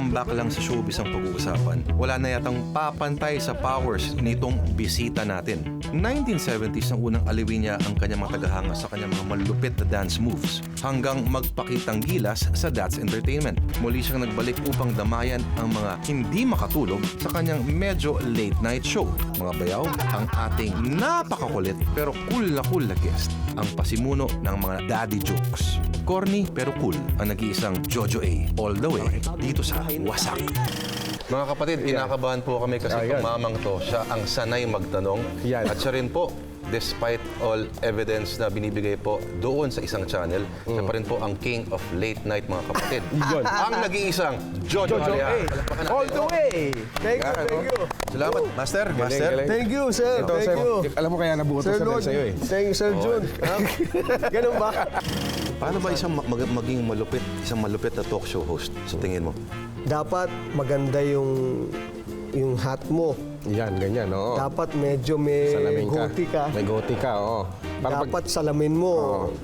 pagka-comeback lang sa showbiz ang pag-uusapan, wala na yatang papantay sa powers nitong bisita natin. 1970s ang unang aliwin niya ang kanyang mga tagahanga sa kanyang mga malupit na dance moves hanggang magpakitang gilas sa That's Entertainment. Muli siyang nagbalik upang damayan ang mga hindi makatulog sa kanyang medyo late night show. Mga bayaw, ang ating napakakulit pero cool na cool na guest, ang pasimuno ng mga daddy jokes. Corny pero cool ang nag-iisang Jojo A all the way dito sa Wasak. Mga kapatid, kinakabahan po kami kasi Ayan. itong mamang to, siya ang sanay magtanong. Yan. At siya rin po, despite all evidence na binibigay po doon sa isang channel, siya pa rin po ang king of late night, mga kapatid. Yun. ang nag-iisang Jojo, Jojo Alea. A. Palakpakan natin. All the way! Thank you, Yan, thank oh. you. Salamat, Master. Master. galing. Thank you, sir. Ito, thank sir, you. alam mo kaya nabuto Sir sa Lord, sa'yo eh. thank you, Sir Jun. Ha? Ganun ba? Paano ba isang ma- mag- maging malupit, isang malupit na talk show host sa tingin mo? Dapat maganda yung yung hat mo. Yan, ganyan, oo. Dapat medyo may Salamin ka. goatee ka. May goatee ka, oo. Para pag- Dapat salamin mo.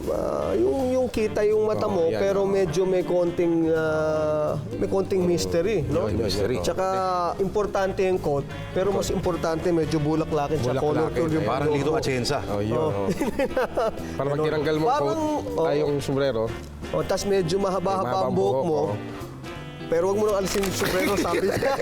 Ah, yung yung kita yung mata mo Oo, yan, pero oo. medyo may konting ah, may konting mystery, no? Yun, yun, Mystery. yun, oo. Tsaka importante yung coat, pero mas importante medyo bulaklakin sa Bulaklakin, color tone yung. Parang logo. Lito Atienza. Oh, yun, oo. Para pag tinanggal mo Parang, coat, oo. ay yung sombrero, O, tas medyo mahaba-haba ang buhok, mo. oo. Pero wag mo nang alisin yung sombrero, sabi niya.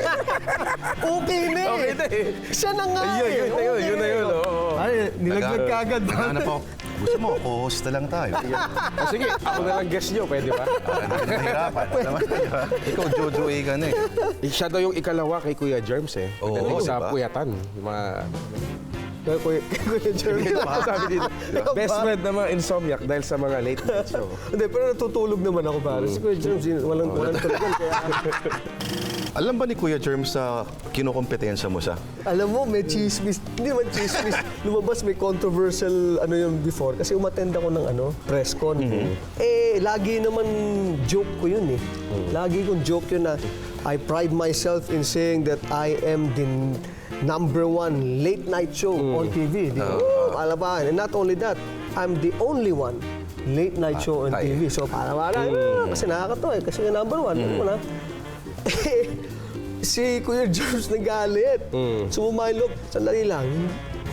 okay na eh. Okay na eh. Siya na nga Ayun, eh. yun na yun, Okay yun na yun, eh. oo. Ay, nilaglag ka agad. Naghahanap ako. Gusto mo, co-host na lang tayo. Ah, sige, ako na lang guest nyo, pwede ba? Hindi ka nahihirapan. Naman, di ba? Ikaw, Jojo A ka na eh. Eh, Siya daw yung ikalawa kay Kuya Germs eh. Oo, Pagdating sa diba? puyatan. Yung Mga, Kaya Kuya Kuya Jeremy. sabi dito, best friend na mga insomniac dahil sa mga late night show. Hindi, pero natutulog naman ako pare. Si Kuya Jeremy, walang, walang tulugan. Kaya, Alam ba ni Kuya Germs sa kinukompetensya mo sa? alam mo, may chismis. Hindi man chismis. Lumabas may controversial ano yun before. Kasi umattend ako ng ano, press con. Eh, lagi naman joke ko yun eh. Lagi kong joke yun na I pride myself in saying that I am the number one late night show on TV. Di ba? Oh, alam ba? And not only that, I'm the only one late night show on. TV. So, para wala, ah, kasi nakakatawa eh. Kasi number one. Ano mo na? si Kuya George nagalit. Yung loob. Sandali lang.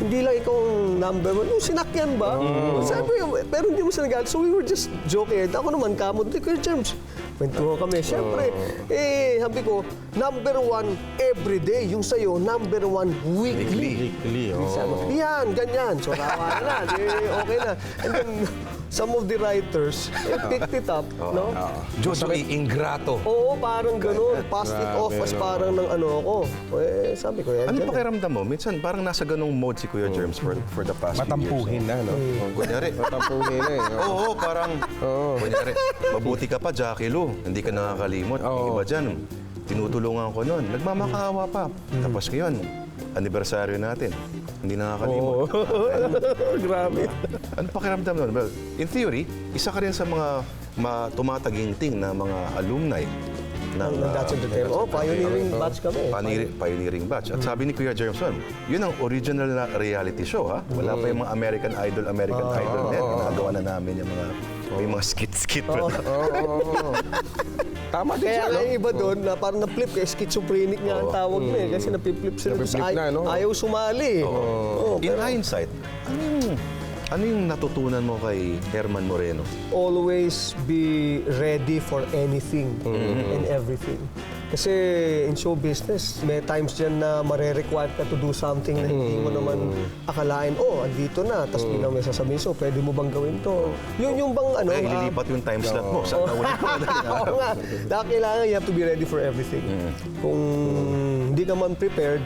Hindi lang ikaw ang number one. Yung sinakyan ba? Sabi ko, pero hindi mo siya nagalit. So we were just joking. Ako naman, kamot. Kuya George. Kwentuhan kami. Siyempre, eh, sabi ko, number one every day. Yung sa'yo, number one weekly. Weekly, oh. Ko, yan, ganyan. So, rawa na. Di, okay na. And then, some of the writers eh, picked it up. no? Jojo A, ingrato. Oo, parang ganun. Passed it off as parang ng ano ako. Eh, sabi ko, yan. Ano dyan eh. pakiramdam mo? Minsan parang nasa ganong mode si Kuya Germs for, for the past few years. Matampuhin na, no? Kunyari, Matampuhin na eh. oh. Oo, parang, Oo. kunyari, mabuti ka pa, Jackie Lou. Hindi ka nakakalimot. Yung Oo. iba dyan, tinutulungan ko noon. Nagmamakaawa pa. Tapos ngayon, anibersaryo natin. Hindi nakakalimot. Grabe. Ano pakiramdam nun? Well, in theory, isa ka rin sa mga ma- tumataginting na mga alumni ng ah, Dutch Entertainment. Oh, pioneering batch kami. Pioneering, pioneering batch. At sabi ni Kuya Jermson, yun ang original na reality show, ha? Wala pa yung mga American Idol, American Idol net. Ginagawa na namin yung mga, may mga skit-skit pa. Oo, oo. Tama din Kaya siya, nga no? yung iba doon, na parang na-flip, eh, schizophrenic nga ang tawag na eh. Kasi napip-flip sila doon sa Napip-flip na, no? ayaw sumali. eh. Oo, In pero hindsight, ano yung, ano yung natutunan mo kay Herman Moreno? always be ready for anything and everything. Kasi in show business, may times dyan na mare-require ka to do something na hindi mo naman akalain, oh, andito na, tapos mm. may sasabihin, so pwede mo bang gawin to? Yun yung bang ano, Kaya ah, ililipat yung time slot mo. Sa nauli ko. Oo nga. Dahil kailangan you have to be ready for everything. Kung hindi ka man prepared,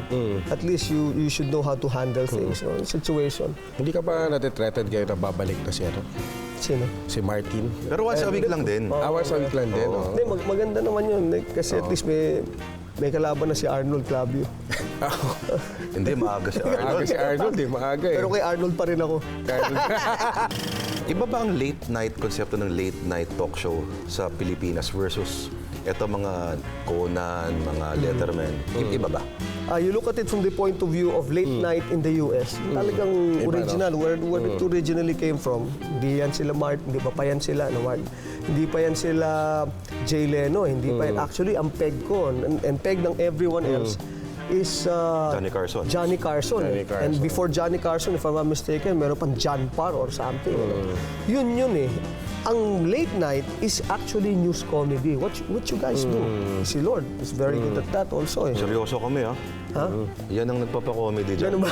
at least you you should know how to handle things, no? situation. Hindi ka ba natitreated kayo na babalik na siya, no? Sino? Si Martin. Pero once a week lang din. Hours a week lang din, no? Hindi, mag- maganda naman yun. Like, Kasi at least may may kalaban na si Arnold Clavio. Hindi, maaga si Maaga Arnold. si Arnold, eh. Maaga, eh. Pero kay Arnold pa rin ako. Iba ba ang late night konsepto ng late night talk show sa Pilipinas versus Ito mga Conan, mga Letterman, i- iba ba? Ah, you look at it from the point of view of late night in the US. Talagang original, where, where it originally came from. Hindi yan sila Mart, hindi pa pa yan sila, no, Mart. Hindi pa yan sila Jay Leno, hindi pa yan. Actually, ang peg ko, and, and peg ng everyone else, is uh, Johnny Carson. Johnny Carson. Johnny eh. Carson. And before Johnny Carson, if I'm not mistaken, meron pang John Parr or something. ano. Yun yun eh. Ang late night is actually news comedy. What you, what you guys do? Si Lord is very good at that also eh. Seryoso kami, ha? Ha? Yan ang nagpapa-comedy dyan. Ganun ba?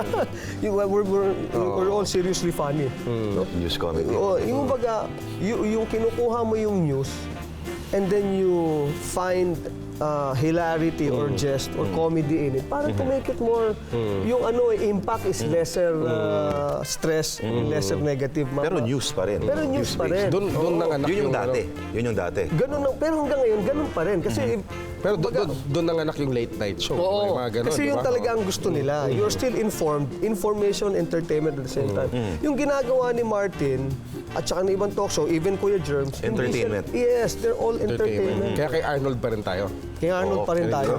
Yung- we're, we're, we're all seriously funny. No? News comedy. O, yung baga, yung, yung kinukuha mo yung news, and then you find uh, hilarity or jest or comedy in it para to make it more, yung ano, impact is lesser uh, stress, lesser negative. Ma- Pero news pa rin. Pero news pa rin. Doon doon Oo. nanganak Yun yung ano, dati. Yun yung dati. Ganun lang, pero hanggang ngayon, ganun pa rin. Kasi Pero doon doon doon nanganak yung late night show. Oo. May mga ganun, Kasi yun ba? talaga ang gusto nila. You're still informed. Information, entertainment at the same time. Yung ginagawa ni Martin at saka ng ibang talk show, even Kuya Germs. hindi Entertainment. sila- yes, they're all entertainment. Kaya kay Arnold pa rin tayo. Kaya Arnold Oo, pa rin tayo.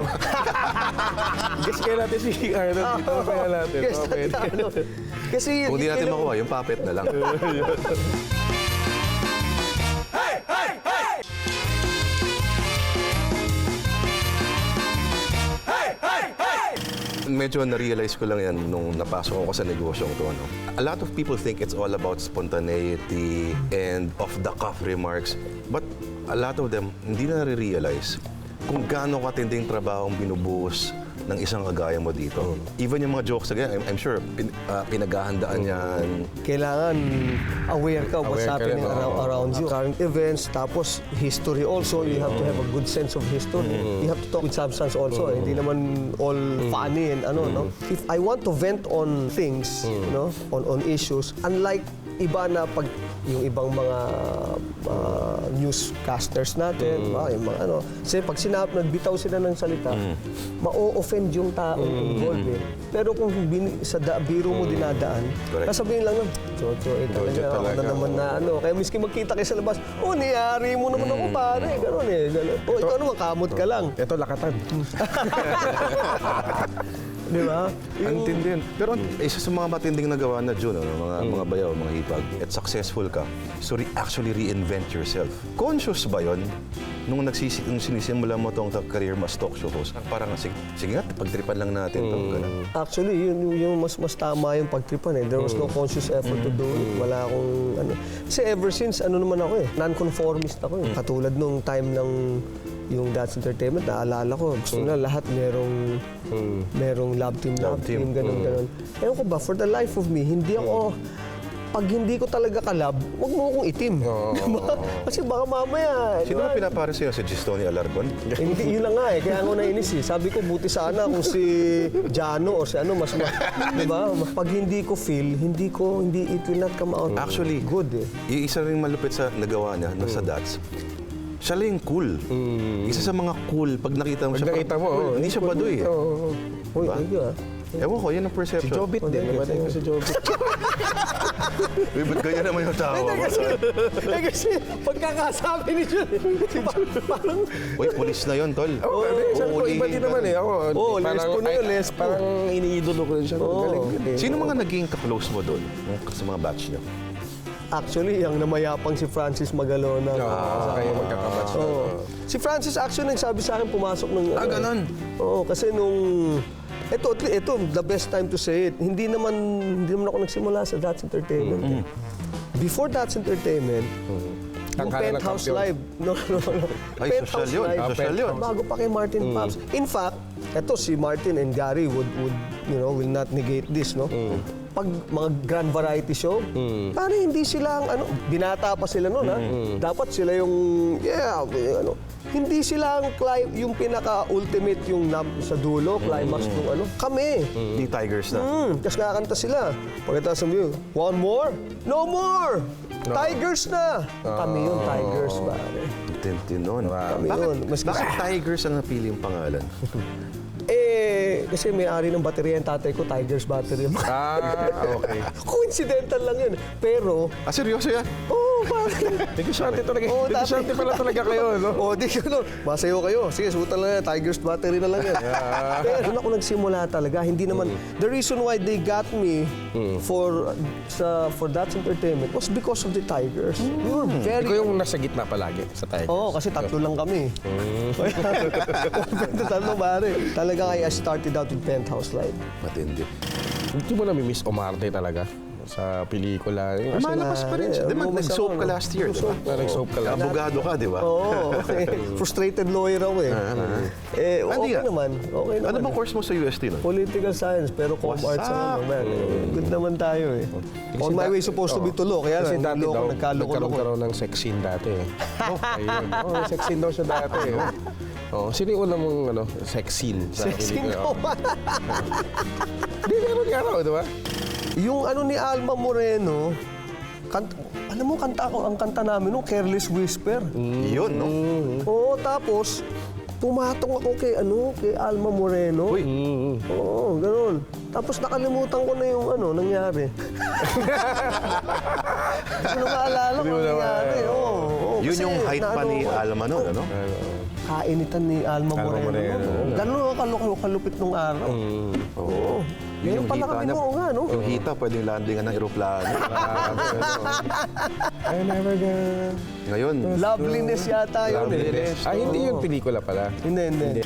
Guess kaya natin si Arnold dito. Kaya natin. Yes, Okay. Arnold. Kasi Kung di yun natin makuha, yung puppet na lang. Medyo na-realize ko lang yan nung napasok ako sa negosyong to. Ano. A lot of people think it's all about spontaneity and off-the-cuff remarks. But a lot of them, hindi na nare-realize kung gaano katinding trabaho ang binubuhos ng isang kagaya mo dito. Even yung mga jokes again, I'm, I'm sure pin, ah, pinaghahandaan yan. kailangan aware ka what's Aware ka happening rin, oo. around, around you. Current events, tapos history also. You have to have a good sense of history. You have to talk with substance also. eh. Hindi naman all funny and ano, no? If I want to vent on things, you know, on, on issues, unlike iba na pag yung ibang mga uh, newscasters natin, ah, yung mga ano, kasi pag sinap, nagbitaw sila ng salita, ma-offend yung taong involved eh. Pero kung bin, sa da, biro mo dinadaan, Correct. sasabihin lang, Jojo, eh talaga, Jojo ako na talaga, naman na ano. Kaya miski magkita kayo sa labas, oh, niyari mo naman ako pare, gano'n eh. Ganun. Oh, ikaw naman, kamot ka lang. Ito, lakatan. Di ba? Ang tindi yun. Pero isa sa mga matinding nagawa na June, ano, mga, mga bayaw, mga hipag, at successful ka, so re- actually reinvent yourself. Conscious ba yon nung, nagsisi, nung sinisimula mo tong career mas talk show host? Parang, sige, sige nga, pagtripan lang natin to. ganun. Actually, yun yung, yung mas mas tama yung pagtripan eh. There was no conscious effort to do it. Wala akong ano. Kasi ever since, ano naman ako eh, non-conformist ako eh. Katulad nung time ng yung That's Entertainment, naalala ko, gusto na lahat merong merong love team, love, Love team, team. ganun, ganun. Ewan ko ba, for the life of me, hindi ako, pag hindi ko talaga kalab, wag mo akong itim. Diba? Kasi baka mamaya, Sino ba pinapare sa'yo? Si Gistoni Alarcon? Hindi, yun lang nga eh. Kaya ako nainis eh. Sabi ko, buti sana kung si Jano o si ano, mas, ma- di ba? Pag hindi ko feel, hindi ko, hindi, it will not come out. Actually, good eh. Yung isa rin malupit sa nagawa niya, na sa Dats, siya lang yung cool. Isa sa mga cool, pag nakita mo Pag siya, nakita mo, parang, oh, hindi siya baduy eh. Oo. Uy, Diba? thank you ah. Ewan ko, yan ang Si perception. Jobit din. thank you, Nabatay mo si Jobit. Uy, ba't ganyan naman yung tao? eh kasi, pagkakasabi ni ba? Parang, Uy, pulis na yun, tol. Oo, oh, sabi ko, iba din naman eh. Ako, Oo, lesbo na yun, lesbo. Parang iniidolo ko rin siya. Oo. Galing eh. Sino mga naging ka-close mo doon? Sa mga batch niyo? Actually, yung namayapang si Francis Magalona. Sa kayo magkakamatch. Oo. Si Francis actually nagsabi sa akin pumasok ng... Ah, ganon? Oo, kasi nung... Ito, ito, the best time to say it. Hindi naman, hindi naman ako nagsimula sa That's Entertainment. eh. Before That's Entertainment, yung Tanghalan ng Penthouse kampiyon. Live. No, no, no. Ay, social yun. Live. Social yun. Bago pa kay Martin Pops. In fact, eto si Martin and Gary would, would you know, will not negate this, no? Pag mga grand variety show, parang hindi sila ang, ano, binata pa sila noon, ha? Dapat sila yung, yeah, ano, hindi sila ang yung pinaka-ultimate yung sa dulo, climax ng ano. Kami. Di Tigers na. Hmm, tapos kakanta sila. Pagkatapos sabi yun, one more? No more! Tigers na! Kami yun, Tigers, pare. Tintin nun. Kami Bakit, yun. Mas bakit Tigers ang napili yung pangalan? Eh, kasi may-ari ng baterya yung tatay ko, Tigers battery. Ah, okay. Coincidental lang yun. Pero, ah, seryoso yan? oh, pare. Negosyante talaga. Oo, Negosyante pala talaga kayo, no? O, di ano, masayo kayo. Sige, suotan lang yan. Tiger's battery na lang yan. Pero doon ako nagsimula talaga. Hindi naman, the reason why they got me for sa for that entertainment was because of the Tigers. We were very Ikaw yung nasa gitna palagi sa tayo. Oo, kasi tatlo lang kami. tatlo pare. Talaga kaya I started out with Penthouse Live. Matindi. Hindi mo na-miss Omarte talaga sa pelikula. Kasi Malakas pa rin siya. Di ba, Lumas nag-soap ka last year, di ba? na nag-soap ka lang. Abogado ka, di ba? Oo. Frustrated lawyer ako eh. Eh, okay Hindi ah. naman. Okay naman. Ano bang course mo sa UST nun? Political science, pero com arts ako naman. Good naman tayo eh. On my way supposed to be tulo, kaya Kasi lang, dati daw, nagkaroon ka raw ng sex scene dati eh. Oh, ayun. Oh, sex scene daw siya dati eh. Oh, sino yung una mong ano, sex scene sa Sexy pelikula? ko. Hindi, meron nga raw, di ba? Yung ano ni Alma Moreno, kant alam mo, kanta ako, ang kanta namin nung Careless Whisper. Yun, no? Oo, tapos, pumatong ako kay, ano, kay Alma Moreno. Uy. Oo, ganun. Tapos nakalimutan ko na yung ano, nangyari. Hindi ko na maalala kung Hindi mo ano na nangyari. maalala. Oo, oo, Yun kasi yung height pa ni ko, Alma nun, ano? Kainitan ni Alma, Alma Moreno. Moreno, nun, oo. Ganun ako kalu- kalupit nung araw. Oo. Yun Meron yung pala hita kami niya. noon nga, no? Yung hita, pwedeng landingan ng eroplano. I never gonna... Ngayon, Loveliness yata yun eh. Loveliness. Ah, hindi Oo. yung pelikula pala. Hindi, hindi.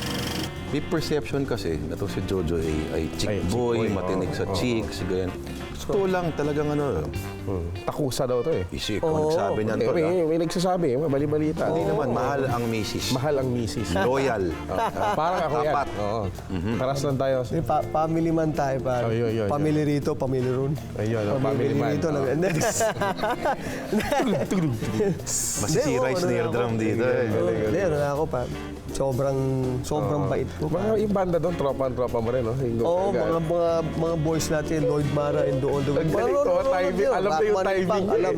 may perception kasi na to si Jojo ay, ay chick Ay, chick boy, boy, matinig sa chicks, ganyan. Totoo lang, talagang ano, Hmm. Takusa daw to eh. isip ko nagsabi niyan Eh, to. may, ah. may nagsasabi, may bali-balita. Hindi naman, mahal ang misis. Mahal ang misis. Loyal. Ah, parang ako yan. Tapat. Oo. Paras lang tayo. Pa- family man tayo, pare. Oh, yun, yun, family rito, family ron. Ayun, oh, family man. rito. Oh. Hindi. Masisira yung snare drum dito. eh. Hindi, ano na ako pa. Sobrang, sobrang bait ko. Mga yung banda doon, tropa-tropa mo rin, no? Oo, mga, mga, mga boys natin, Lloyd Mara and All the Way. Ang galing to, timing. Alam na yung timing niya, Alam.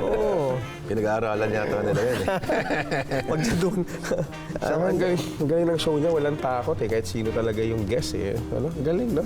Oo. Pinag-aaralan yata nila yun. Eh. Pag doon. Saka ang galing, galing ng show niya, walang takot eh. Kahit sino talaga yung guest eh. Ano? Galing, no?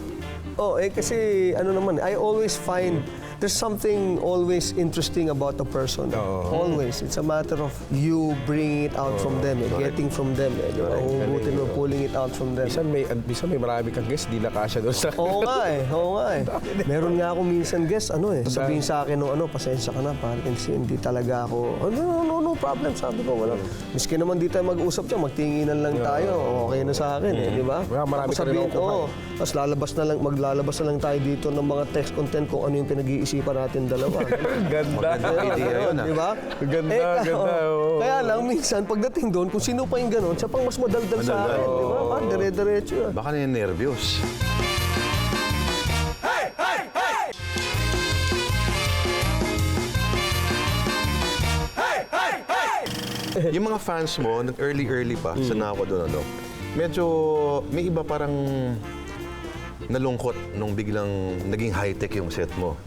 Oh, eh kasi ano naman, I always find there's something always interesting about a person. Oo. Always. It's a matter of you bringing it out from them, eh, getting from them. Eh, di ba? Huhugutin mo, pulling it out from them. Minsan may, minsan may marami kang guest, di na kasya doon sa... Oo nga eh, oo nga eh. Meron nga ako minsan guest, ano eh, sabihin sa akin nung ano, pasensya ka na, parang kasi hindi talaga ako, oh, no, no, no, no problem, sabi ko, wala. Miski naman di tayo mag-usap dyan, magtinginan lang tayo, okay na sa akin eh, di ba? Wala, marami Tapos ka rin sabihin, nakukuha oo, tapos lalabas na lang, maglalabas na lang tayo dito ng mga text content kung ano yung pinag-iisipan natin dalawa. Ganda. Magandang idea yun, ah. Di ba? Ganda, Eh, ka- ganda, oo. oo. Kaya lang, minsan, pagdating doon, kung sino pa yung gano'n, siya pang mas madaldal sa Madaldal. akin, di ba? Parang dire-diretso yan. Baka na nervyos. yung mga fans mo, nag early-early pa, Hmm. sana ako doon, ano, medyo may iba parang nalungkot nung biglang naging high-tech yung set mo.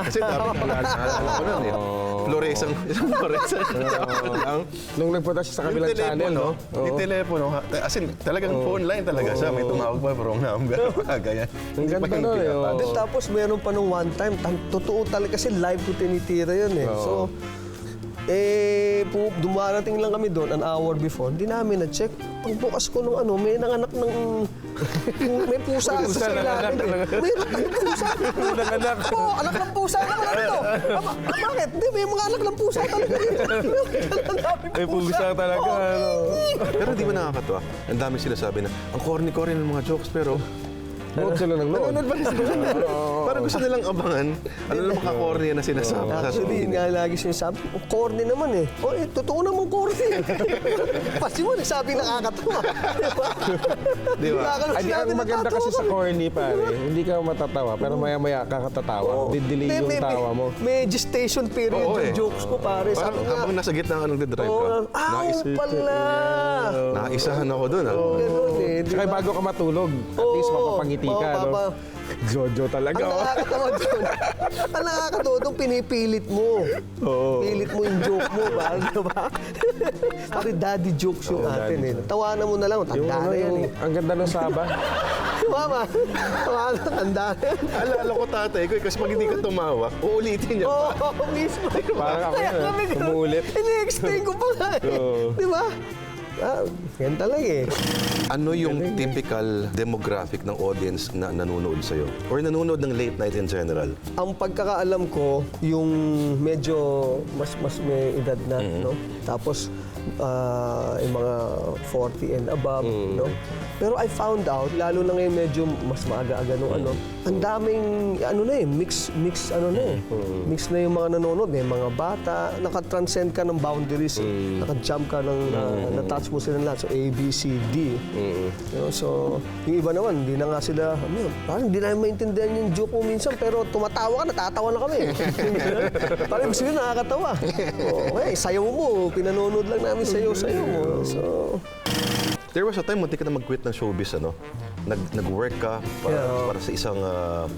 Kasi dami na naalala ko nun eh. Floresang, isang floresang lang. Nung nagpunta siya sa kabilang Yung channel, telepono, no? Yung telepono, ha- as in, talagang phone line talaga siya. May tumawag pa, wrong number. Mga ganyan. Ang ganda Pa yung nun eh. Then tapos meron pa nung one time, totoo talaga kasi live ko tinitira yun eh. So, eh, pu- dumarating lang kami doon an hour before, hindi namin na-check. Pagbukas ko nung ano, may nanganak ng... may pusa Pusa sa nanganak ilalim. eh. May may pusa. Nanganak. Oo, anak ng pusa naman ano. Aba, bakit? Hindi, may mga anak ng pusa talaga. May pusa talaga, ano? Pero di ba nakakatawa? Ang dami sila sabi na, ang corny-corny ng mga jokes, pero Nood sila ng nood. nanonood pa rin sila. Parang gusto nilang abangan. Ano naman ka-corny na sinasabi. Actually, yun nga lagi sinasabi, "Oh, corny naman eh. O eh, totoo naman corny eh. Pati mo, nagsabi nakakatawa. Di ba? Nang Ay, ang maganda kasi sa ka. corny, pare. Hindi ka matatawa, pero maya-maya ka katatawa. Didelay Hindi, yung may- tawa mo. May gestation period yung eh. jokes ko, pare. Parang Sabi nga, habang nasa gitna ka nung drive oh, ka, aw nais, pala. naisahan ako doon. ah. Ganun eh. Tsaka ba? bago ka matulog, at least mapapangiti ka, no? mapapa- Jojo talaga. Ang oh. nakakatawa doon, ang nakakatawa doon, pinipilit mo. Oo. Pilit mo yung joke mo, ba? Diba? Pari daddy jokes yung Oo, atin daddy eh. Tawanan mo na lang, Yung, tanda ano, na yan yung, eh. ang ganda ng saba. Mama, tawanan, tanda na yan. Alala ko tatay ko, eh, kasi pag hindi ka tumawa, uulitin niya. Oo, oh, mismo. Parang ako Kaya yun, kami ganun. umuulit. Ini-explain ko pa nga eh. Oo. Di ba? Ah, yan talaga eh. Ano yung typical demographic ng audience na nanonood sa'yo? Or nanonood ng late night in general? Ang pagkakaalam ko, yung medyo mas mas may edad na, no? Tapos ah, yung mga 40 and above, no? Pero I found out, lalo na ngayon medyo mas maaga-aga nung ano, ang daming, ano na eh, mix, mix, ano na eh. Mix na yung mga nanonood, may mga bata, nakatranscend ka ng boundaries, eh. naka-jump ka ng, na- na-touch mo sila lahat. So, A, B, C, D. You know, so, yung iba naman, hindi na nga sila, ano yun, parang hindi namin maintindihan yung joke mo minsan, pero tumatawa ka, natatawa na kami. parang ibig sabihin, nakakatawa. Okay, sayaw mo, pinanonood lang namin sayaw-sayaw mo. So, There was a time, munti ka na mag-quit ng showbiz, ano? Nag, nag-work ka para, Yeah. para sa isang, ah,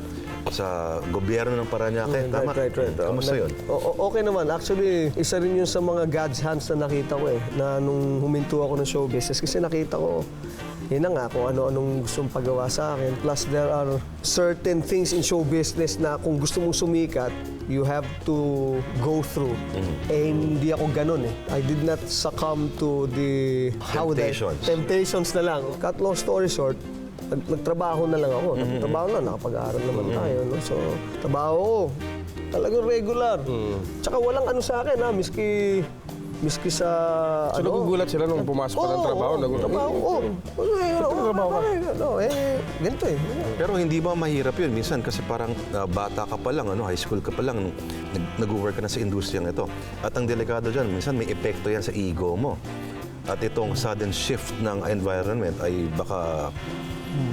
sa gobyerno ng Paranaque. Tama? Right, right, right. Kamusta yun? O- o- okay naman. Actually, isa rin yun sa mga God's hands na nakita ko eh. Na nung huminto ako ng show business. Kasi nakita ko, yun na nga, kung ano-anong gustong pagawa sa akin. Plus, there are certain things in show business na kung gusto mong sumikat, you have to go through. Eh, hindi ako ganun eh. I did not succumb to the... how would I- Temptations. Temptations na lang. Cut long story short, nag- nagtrabaho na lang ako. Nagtrabaho na, nakapag-aaral naman tayo. No? So, trabaho ko. Talagang regular. Tsaka walang ano sa akin, ha? Miski, miski sa... So, nagugulat sila nung pumasok ka ng Oo, trabaho. oo, Nagugulat. trabaho, oo. Eh, oo, trabaho ka? eh, ano, eh, ganito eh. Pero hindi ba mahirap yun? Minsan kasi parang ah, bata ka pa lang, ano, high school ka pa lang, nag- nag-work ka na sa industriyang ito. At ang delikado dyan, minsan may epekto yan sa ego mo. At itong sudden shift ng environment ay baka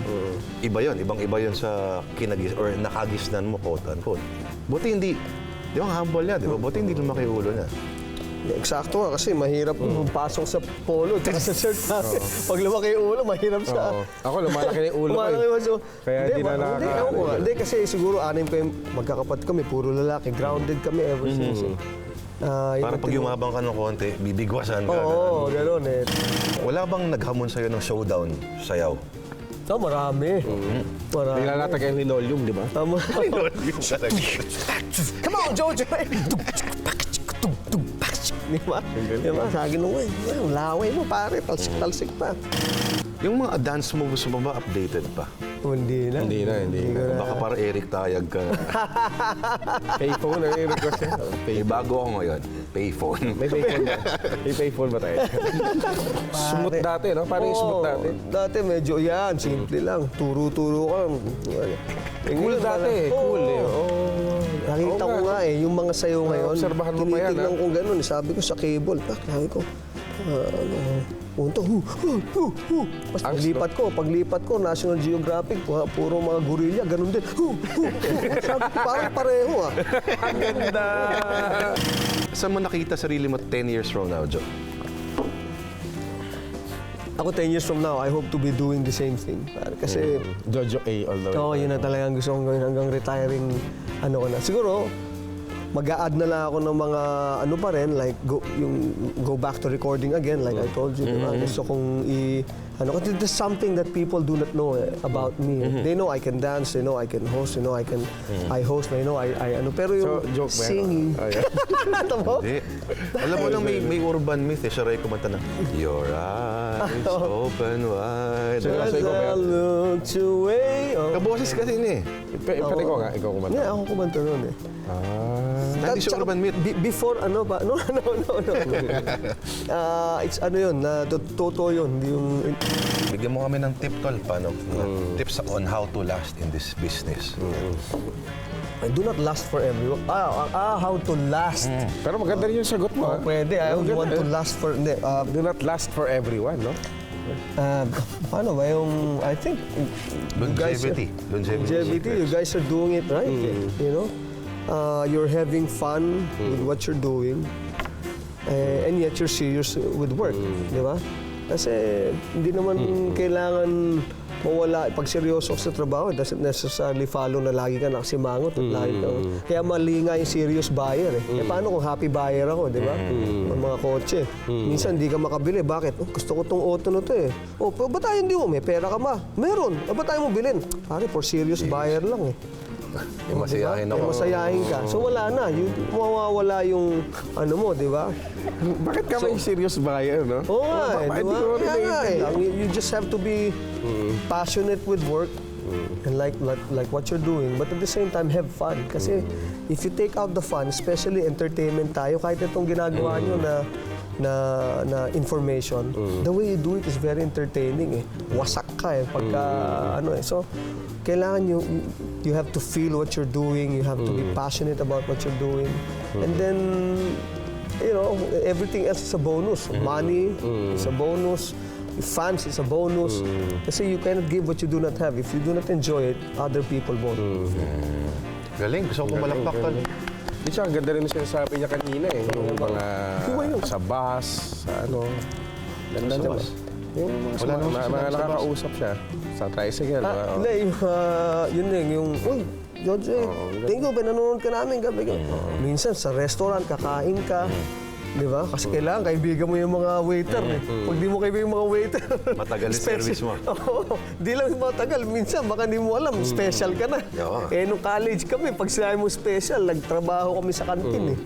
uh, iba yon, ibang-iba yon sa kinagis or nakagisnan mo, quote unquote. Buti hindi, di ba, ang humble niya, di ba? Buti hindi lumaki ulo niya. Eksakto nga kasi mahirap pasok sa polo at sa shirt natin. Pag lumaki yung ulo, mahirap sa... Oo. Ako, lumalaki na yung ulo ko. Lumalaki eh. yung ulo. Kaya hindi na Hindi, nakaka- ewan ko nga. Hindi, kasi siguro anim pa yung magkakapatid kami, puro lalaki. Grounded kami ever since. eh. Ah, yun Parang ang pag tinuro- yumabang ka ng konti, bibigwasan ka. Oo, gano'n eh. Wala bang naghamon sa'yo ng showdown, sayaw? So, marami. Marami. Nilalatag yung linoleum, di ba? Tama. Come on, Jojo! Di ba? Di ba? Sabi nung, "Uy, ang laway mo pare, talsik-talsik pa. Yung mga dance moves mo ba updated pa? Oh, Hindi na. Hindi na, hindi na. Baka para Eric Tayag ka. Payphone ang i-request niya. May bago ako ngayon. Payphone. May payphone ba? May payphone ba tayo? smooth dati, no? Parang yung smooth Oo, dati. Dati medyo yan, simple lang. Turo-turo ka. Cool dati, cool eh. Oo. Nakita ko nga, eh, yung mga sayo ngayon. obserbahan mo pa yan, tinitignan ah. ko ganun. eh. Sabi ko sa cable, ah, sabi ko, ah, ano, punto, hu, hu, hu, hu. Tapos Ang paglipat ko, paglipat ko, National Geographic, pu- puro mga gorilla, ganun din. Hu, hu, hu. Sabi ko, parang pareho ah. Ang ganda! Saan mo nakita sarili mo 10 years from now, Joe? Ako 10 years from now, I hope to be doing the same thing. Kasi, Jojo A all the way. Oo, yun na talagang gusto kong gawin hanggang retiring ano ko na. Siguro, mag-a-add na lang ako ng mga ano pa rin, like go, yung go back to recording again, like I told you. diba? Gusto kong i... Ano, kasi there's something that people do not know eh, about me. They know I can dance, they know I can host, they know I can... I host, they know I, I ano. Pero So, yung joke ba yan? singing... Oh, yeah. Alam mo lang, may, may urban myth eh. Siya rin kumanta na, Your eyes open wide. Sino As Kasi ba yan? looked away... Oh. Kaboses kasi ni eh. Pa- Pati ko nga, ikaw kumanta. Hindi, ako kumanta nun eh. Ah. Hindi siya urban myth. be- before ano ba? No, no, no, no. Ah, it's ano yun, na to- totoo yun. Yung... Bigyan mo kami ng tip, tol. Paano? Tips on how to last in this business. Do not last for everyone. Ah, ah, ah, how to last. Pero maganda rin yung sagot mo. Oh, ah. pwede. I Ang want to last for... Hindi, ah, Do not last for everyone, no? ah, paano ba yung... I think... you guys- Longevity. Longevity. Longevity, you guys are doing it right. Mm. eh, You know? Uh, you're having fun with what you're doing. eh, and yet you're serious with work. Mm. Di ba? Kasi hindi naman kailangan mawala, pag seryoso sa trabaho, it doesn't necessarily follow na lagi ka nakasimangot at lagi ka, kaya mali nga yung serious buyer eh. Eh paano kung happy buyer ako, di ba? Ang mga kotse. Minsan hindi ka makabili. Bakit? Oh, gusto ko tong auto na to eh. Oh, ba't tayo hindi mo? May pera ka ba? Meron. Ah, ba't tayo mo bilhin? Pare, for serious buyer lang eh. Yung masayahin ako. Eh, masayahin ka. So wala na. Yung, mawawala yung ano mo, di ba? Bakit ka may serious buyer, no? Oo nga eh, di Hindi ba? ko rin Kaya nga eh. You, just have to be passionate with work and like, like like what you're doing but at the same time have fun kasi if you take out the fun especially entertainment tayo kahit itong ginagawa nyo na na na information the way you do it is very entertaining eh. Wasak ka eh pagka ano eh. So kailangan you you have to feel what you're doing you have to be passionate about what you're doing. And then you know, everything else is a bonus. Money is a bonus. Fans is a bonus. Kasi you cannot give what you do not have. If you do not enjoy it, other people won't. Galing, gusto ko pumalakpak tol. Di siya, ang ganda rin yung sinasabi niya kanina eh. Yung mga sa bus, sa ano. Ganda niya ba? bus? Yung mga, Wala mga, naman mga, sinabi sa bus. nakakausap siya. Sa tricycle. Ah, ah, hindi, yung, ah, yun eh, yung, uy, George, eh, tingin ko, pinanonood ka namin gabi. gabi." Minsan sa restaurant, kakain ka. Di ba? Kasi kailangan kaibigan mo yung mga waiter. Eh. Pag di mo kaibigan yung mga waiter. Matagal yung special- service mo. Oo. Di lang matagal. Minsan, baka di mo alam, special ka na. Oo. Eh, nung college kami, pag sinabi mo special, nagtrabaho kami sa kantin eh.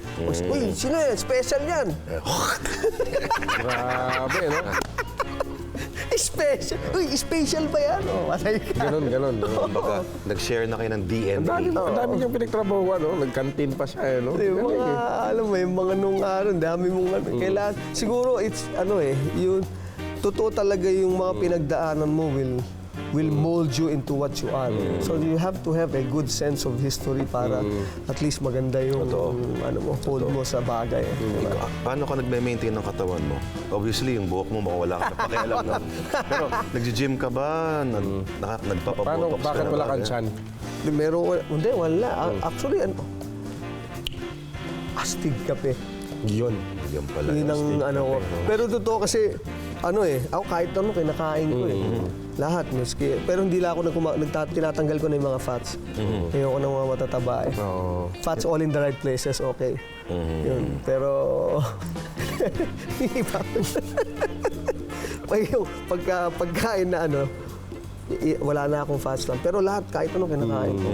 Uy, sino yan? Special yan. Grabe, no? Special. Uy, special ba yan? Oh, patay ka. Ganon, ganon. no? Kumbaga, nag-share na kayo ng Ang DNA. dami, ang dami niyang pinagtrabahuan, no? Nag-canteen pa siya, eh, no? Galing, mga, eh. alam mo, yung mga nung araw, ang dami mong ano. Kailangan, siguro, it's, ano eh, yung, totoo talaga yung mga pinagdaanan mo will will mold you into what you are. So you have to have a good sense of history para at least maganda yung ano mo, hold mo sa bagay. eh. Ikaw, ah, paano ka nagme-maintain ng katawan mo? Obviously, yung buhok mo, makawala ka na pakialam na. Pero, nag-gym ka ba? Nag, naka, Paano, nagpapabotox ka bakit wala kang chan? Meron, hindi, wala. A- Actually, ano, astig kape. Yun. Yan pala. Yun ang ano ko. Pero totoo kasi, ano eh, ako kahit ano, kinakain ko eh. Lahat, maski. Pero hindi lang ako nagkuma- nagta- tinatanggal ko na yung mga fats. Ayoko ng mga matataba eh. Oo. Fats all in the right places, okay. Yun. Pero, iba. Pag yung pagka, pagkain na ano, i- wala na akong fats lang. Pero lahat, kahit ano kinakain ko.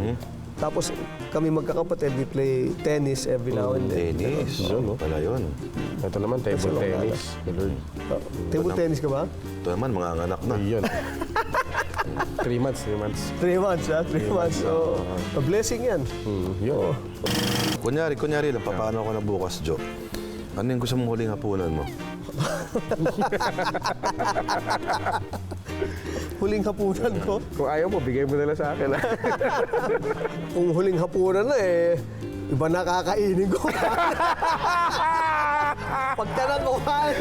Tapos kami magkakapatid, we play tennis every now and then. Tennis. Yun, pala yun. Ito naman, table Sa tennis. Lord. Oh, Table tennis ka ba? Ito naman, mga anak na. Yun. three months, three months. Three months, ha? Three months. So, a blessing yan. Hmm, yun. Kunyari, kunyari lang, paano ako na bukas, Joe? Ano yung gusto mong huling hapunan mo? Huling hapunan ko. Kung ayaw mo, bigay mo na lang sa akin. ah. Kung huling hapunan na eh, iba na kakainin ko. Pagka na kumain.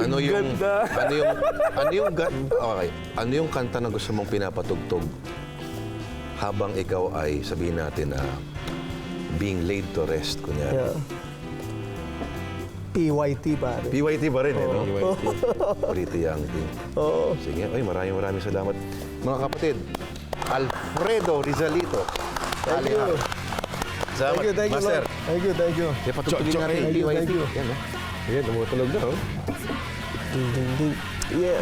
Ano yung Ganda. ano yung ano yung ga- okay, ano yung kanta na gusto mong pinapatugtog habang ikaw ay sabihin natin na being laid to rest kunyari. Yeah. PYT pare. PYT ba rin eh, no? PYT. Pretty young thing. Oo. Sige, ay maraming maraming salamat. Mga kapatid, Alfredo Rizalito. Thank you. Salamat, Thank you, thank you, Master. Lord. Thank you, thank you. Eh, patutugin nga rin yung Thank you, PYT. thank you. Yan, no? Ayan, tumutunog na, oh. Ding, ding, ding. Yeah.